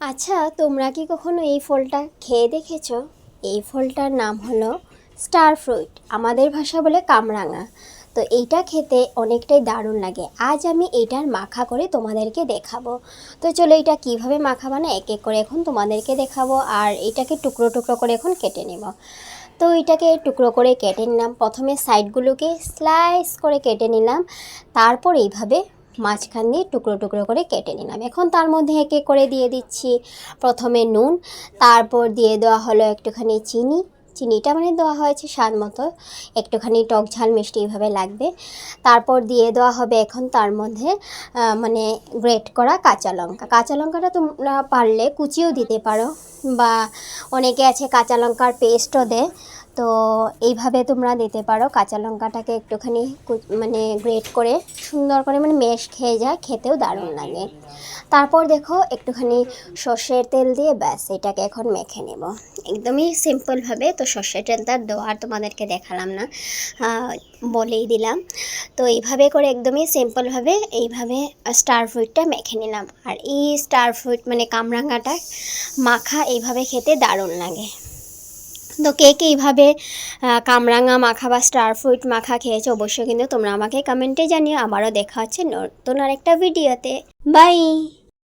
আচ্ছা তোমরা কি কখনো এই ফলটা খেয়ে দেখেছ? এই ফলটার নাম হলো স্টার ফ্রুট আমাদের ভাষা বলে কামরাঙা। তো এইটা খেতে অনেকটাই দারুণ লাগে। আজ আমি এইটার মাখা করে তোমাদেরকে দেখাবো। তো চলো এটা কীভাবে মাখা বানায়? এক এক করে এখন তোমাদেরকে দেখাবো আর এটাকে টুকরো টুকরো করে এখন কেটে নেব। তো এটাকে টুকরো করে কেটে নিলাম। প্রথমে সাইডগুলোকে স্লাইস করে কেটে নিলাম। তারপর এইভাবে মাঝখান দিয়ে টুকরো টুকরো করে কেটে নিলাম। এখন তার মধ্যে এক এক করে দিয়ে দিচ্ছি প্রথমে নুন, তারপর দিয়ে দেওয়া হলো একটুখানি চিনি। চিনিটা মানে দেওয়া হয়েছে স্বাদ মতো, একটুখানি টক ঝাল মিষ্টি এইভাবে লাগবে। তারপর দিয়ে দেওয়া হবে এখন তার মধ্যে মানে গ্রেট করা কাঁচা লঙ্কা। কাঁচা লঙ্কাটা তোমরা পারলে কুচিও দিতে পারো, বা অনেকে আছে কাঁচা লঙ্কার পেস্টও দেয়। তো এইভাবে তোমরা দিতে পারো। কাঁচা লঙ্কাটাকে একটুখানি মানে গ্রেট করে সুন্দর করে মানে মেশ খেয়ে যায় খেতেও দারুণ লাগে। তারপর দেখো একটুখানি সর্ষের তেল দিয়ে ব্যাস, এটাকে এখন মেখে নেব। একদমই সিম্পলভাবে তো সর্ষের তেলটা দেওয়ার তোমাদেরকে দেখালাম না বলেই দিলাম। তো এইভাবে করে একদমই সিম্পলভাবে এইভাবে স্টার ফ্রুটটা মেখে নিলাম। আর এই স্টার ফ্রুট মানে কামরাঙাটা মাখা এইভাবে খেতে দারুণ লাগে। তো কে কে এইভাবে কামরাঙা মাখা বা স্টার ফ্রুট মাখা খেয়েছে অবশ্যই কিন্তু তোমরা আমাকে কমেন্টে জানিও। আবারও দেখা হচ্ছে নতুন আরেকটা ভিডিওতে বাই